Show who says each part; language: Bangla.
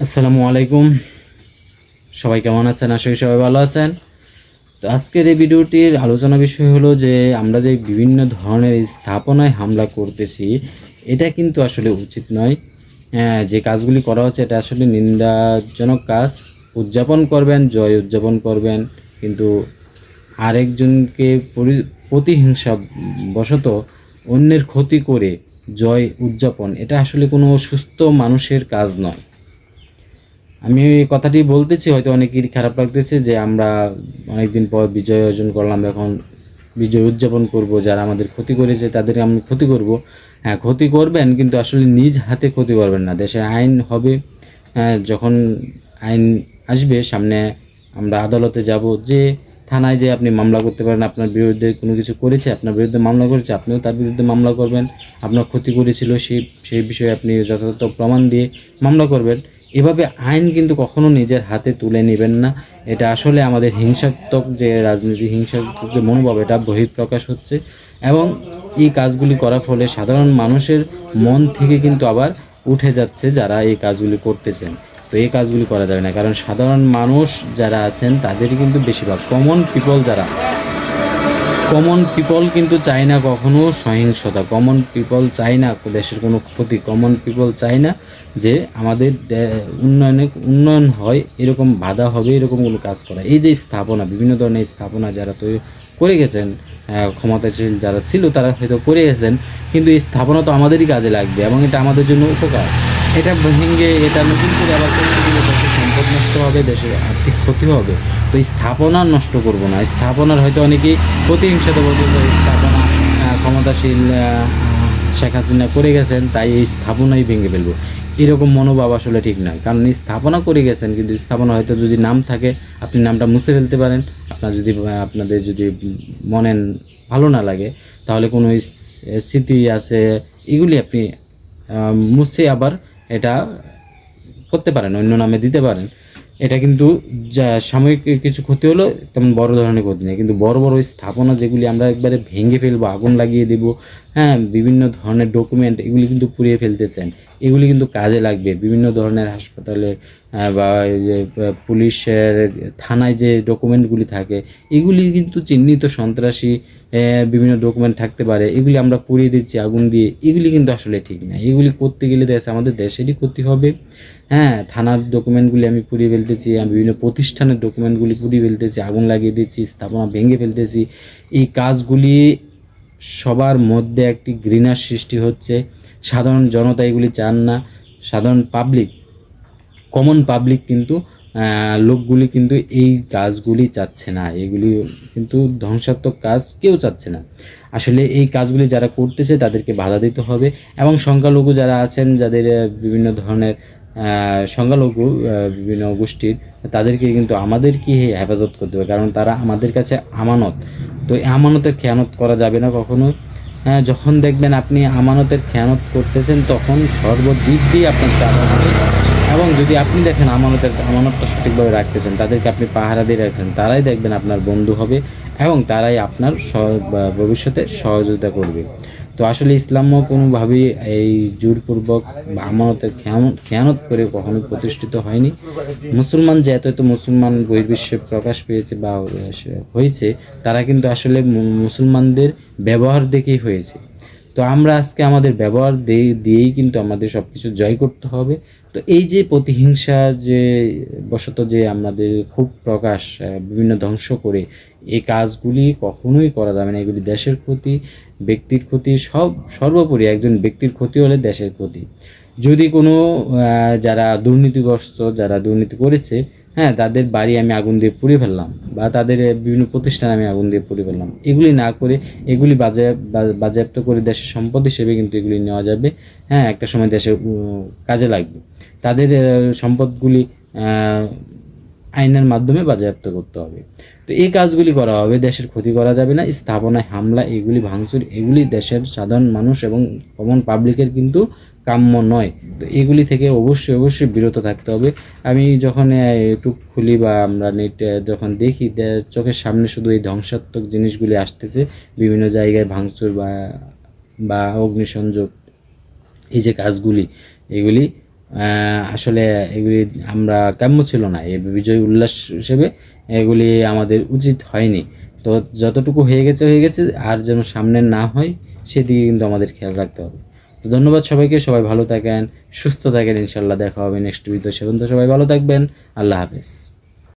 Speaker 1: আসসালামু আলাইকুম। সবাই কেমন আছেন? আশা করি সবাই ভালো আছেন। তো আজকের এই ভিডিওটির আলোচনা বিষয় হলো যে, আমরা যে বিভিন্ন ধরনের স্থাপনায় হামলা করতেছি, এটা কিন্তু আসলে উচিত নয়। যে কাজগুলি করা হচ্ছে, এটা আসলে নিন্দাজনক কাজ। উদযাপন করবেন, জয় উদযাপন করবেন, কিন্তু আরেকজনকে পরি- প্রতিহিংসা বশত অন্যের ক্ষতি করে জয় উদযাপন, এটা আসলে কোনো সুস্থ মানুষের কাজ নয়। আমি এই কথাটি বলতেছি হয়তো অনেকেরই খারাপ লাগতেছে যে আমরা অনেকদিন পর বিজয় অর্জন করলাম এখন বিজয় উদযাপন করব যারা আমাদের ক্ষতি করেছে তাদের আমি ক্ষতি করব। হ্যাঁ ক্ষতি করবেন কিন্তু আসলে নিজ হাতে ক্ষতি করবেন না। দেশে আইন হবে হ্যাঁ, যখন আইন আসবে সামনে আমরা আদালতে যাব। যে থানায় যে আপনি মামলা করতে পারেন আপনার বিরুদ্ধে কোনো কিছু করেছে আপনার বিরুদ্ধে মামলা করেছে আপনিও তার বিরুদ্ধে মামলা করবেন। আপনার ক্ষতি করেছিল সেই সেই বিষয়ে আপনি যথাযথ প্রমাণ দিয়ে মামলা করবেন। এভাবে আইন কিন্তু কখনো নিজের হাতে তুলে নেবেন না। এটা আসলে আমাদের হিংসাত্মক যে রাজনীতি, হিংসাত্মক যে মনোভাব, এটা বহিঃপ্রকাশ হচ্ছে। এবং এই কাজগুলি করার ফলে সাধারণ মানুষের মন থেকে কিন্তু আবার উঠে যাচ্ছে যারা এই কাজগুলি করতেছেন। তো এই কাজগুলি করা যাবে না। কারণ সাধারণ মানুষ যারা আছেন তাদের কিন্তু বেশিরভাগ কমন পিপল যারা কমন পিপল কিন্তু চায় না কখনো সহিংসতা। কমন পিপল চায় না, দেশের কোনো ক্ষতি। কমন পিপল চায় না যে আমাদের উন্নয়নে, উন্নয়ন হয়, এরকম বাধা হবে, এরকম কোনো কাজ করা। এই যে স্থাপনা, বিভিন্ন ধরনের স্থাপনা যারা তৈরি করে গেছেন ক্ষমতাশীল যারা ছিল, তারা হয়তো করে গেছেন, কিন্তু এই স্থাপনা তো আমাদেরই কাজে লাগবে এবং এটা আমাদের জন্য উপকার। এটা ভেঙে, এটা নতুন করে আবার সম্পদ নষ্ট হবে, দেশের আর্থিক ক্ষতি হবে। তো স্থাপনা নষ্ট করব না। স্থাপনার হয়তো অনেকেই প্রতিহিংসাতে বলতে স্থাপনা ক্ষমতাশীল শেখ হাসিনা করে গেছেন, তাই এই স্থাপনাই ভেঙে ফেলব। এরকম মনোভাব আসলে ঠিক নয়। কারণ স্থাপনা করে গেছেন, কিন্তু স্থাপনা হয়তো যদি নাম থাকে, আপনি নামটা মুছে ফেলতে পারেন। আপনার যদি আপনাদের যদি মনে ভালো না লাগে, তাহলে কোনো স্মৃতি আছে, এগুলি আপনি মুছে আবার এটা করতে পারেন, অন্য নামে দিতে পারেন। এটা কিন্তু যা সাময়িক কিছু ক্ষতি হলো, তেমন বড় ধরনের ক্ষতি নেই। কিন্তু বড় বড় স্থাপনা যেগুলি আমরা একবারে ভেঙে ফেলব, আগুন লাগিয়ে দেব হ্যাঁ বিভিন্ন ধরনের ডকুমেন্ট এগুলি কিন্তু পুড়িয়ে ফেলতেছেন। এগুলি কিন্তু কাজে লাগবে। বিভিন্ন ধরনের হাসপাতালে বা পুলিশের থানায় যে ডকুমেন্টগুলি থাকে, এগুলি কিন্তু চিহ্নিত সন্ত্রাসী বিভিন্ন ডকুমেন্ট থাকতে পারে। এগুলি আমরা পুড়িয়ে দিচ্ছি, আগুন দিয়ে, এগুলি কিন্তু আসলে ঠিক না। এগুলি করতে গেলে দেশ আমাদের দেশেরই ক্ষতি হবে। হ্যাঁ থানার ডকুমেন্টগুলি আমি পুড়িয়ে ফেলতেছি, আমি বিভিন্ন প্রতিষ্ঠানের ডকুমেন্টগুলি পুড়িয়ে ফেলতেছি, আগুন লাগিয়ে দিচ্ছি, স্থাপনা ভেঙে ফেলতেছি। এই কাজগুলি সবার মধ্যে একটি ঘৃণার সৃষ্টি হচ্ছে। সাধারণ জনতা এগুলি চান না। সাধারণ পাবলিক কমন পাবলিক কিন্তু লোকগুলি কিন্তু এই কাজগুলি চাচ্ছে না। এগুলি কিন্তু ধ্বংসাত্মক কাজ কেউ চাচ্ছে না। আসলে এই কাজগুলি যারা করতেছে তাদেরকে বাধা দিতে হবে এবং সংখ্যালঘু যারা আছেন, যাদের বিভিন্ন ধরনের সংখ্যালঘু বিভিন্ন গোষ্ঠীর, তাদেরকে কিন্তু আমাদেরকে হেফাজত করতে হবে, কারণ তারা আমাদের কাছে আমানত। তো আমানতের খেয়ানত করা যাবে না কখনো হ্যাঁ যখন দেখবেন আপনি আমানতের খেয়ানত করতেছেন, তখন সর্বদিক দিয়ে আপনার চাপ এবং যদি আপনি দেখেন আমানতের, আমানতটা সঠিকভাবে রাখতেছেন, তাদেরকে আপনি পাহারা দিয়ে রাখছেন, তারাই দেখবেন আপনার বন্ধু হবে এবং তারাই আপনার ভবিষ্যতে সহযোগিতা করবে। তো আসলে ইসলামও কোনোভাবেই এই জোরপূর্বক বা আমানতের খেয়ানত করে কখনো প্রতিষ্ঠিত হয়নি। মুসলমান যে এত মুসলমান বহির্বিশ্বে প্রকাশ পেয়েছে বা হয়েছে, তারা কিন্তু আসলে মুসলমানদের ব্যবহার দেখেই হয়েছে। তো আমরা আজকে আমাদের ব্যবহার দিয়ে, দিয়েই কিন্তু আমাদের সব কিছু জয় করতে হবে। তো এই যে প্রতিহিংসা যে বশত যে আমাদের খুব প্রকাশ বিভিন্ন ধ্বংস করে, এই কাজগুলি কখনোই করা যাবে না। এগুলি দেশের ক্ষতি, ব্যক্তির ক্ষতি, সব, সর্বোপরি একজন ব্যক্তির ক্ষতি হলে দেশের ক্ষতি। যদি কোনো যারা দুর্নীতিগ্রস্ত, যারা দুর্নীতি করেছে হ্যাঁ তাদের বাড়ি আমি আগুন দিয়ে পুড়ে ফেললাম বা তাদের বিভিন্ন প্রতিষ্ঠান আমি আগুন দিয়ে পুড়ে ফেললাম। এগুলি না করে এগুলি বাজায় বাজেয়াপ্ত করে দেশের সম্পদ হিসেবে কিন্তু এগুলি নেওয়া যাবে। হ্যাঁ একটা সময় দেশে কাজে লাগবে। তাদের সম্পদগুলি আইনের মাধ্যমে বাজেয়াপ্ত করতে হবে। তো এই কাজগুলি করা হবে, দেশের ক্ষতি করা যাবে না, স্থাপনায় হামলা, এগুলি ভাঙচুর, এগুলি দেশের সাধারণ মানুষ এবং কমন পাবলিকের কিন্তু কাম্য নয়। তো এগুলি থেকে অবশ্যই অবশ্যই বিরত থাকতে হবে। আমি যখন ইউটিউব খুলি বা আমরা নেট যখন দেখি চোখের সামনে শুধু এই ধ্বংসাত্মক জিনিসগুলি আসতেছে, বিভিন্ন জায়গায় ভাঙচুর বা বা অগ্নিসংযোগ, এই যে কাজগুলি, এগুলি আসলে এগুলি আমরা কাম্য ছিল না। এই বিজয় উল্লাস হিসেবে এগুলি আমাদের উচিত হয়নি। তো যতটুকু হয়ে গেছে হয়ে গেছে, আর যেন সামনে না হয়, সেদিকে কিন্তু আমাদের খেয়াল রাখতে হবে। তো ধন্যবাদ সবাইকে, সবাই ভালো থাকেন, সুস্থ থাকেন ইনশাল্লাহ দেখা হবে নেক্সট ভিডিও সেখান তো সবাই ভালো থাকবেন, আল্লাহ হাফেজ।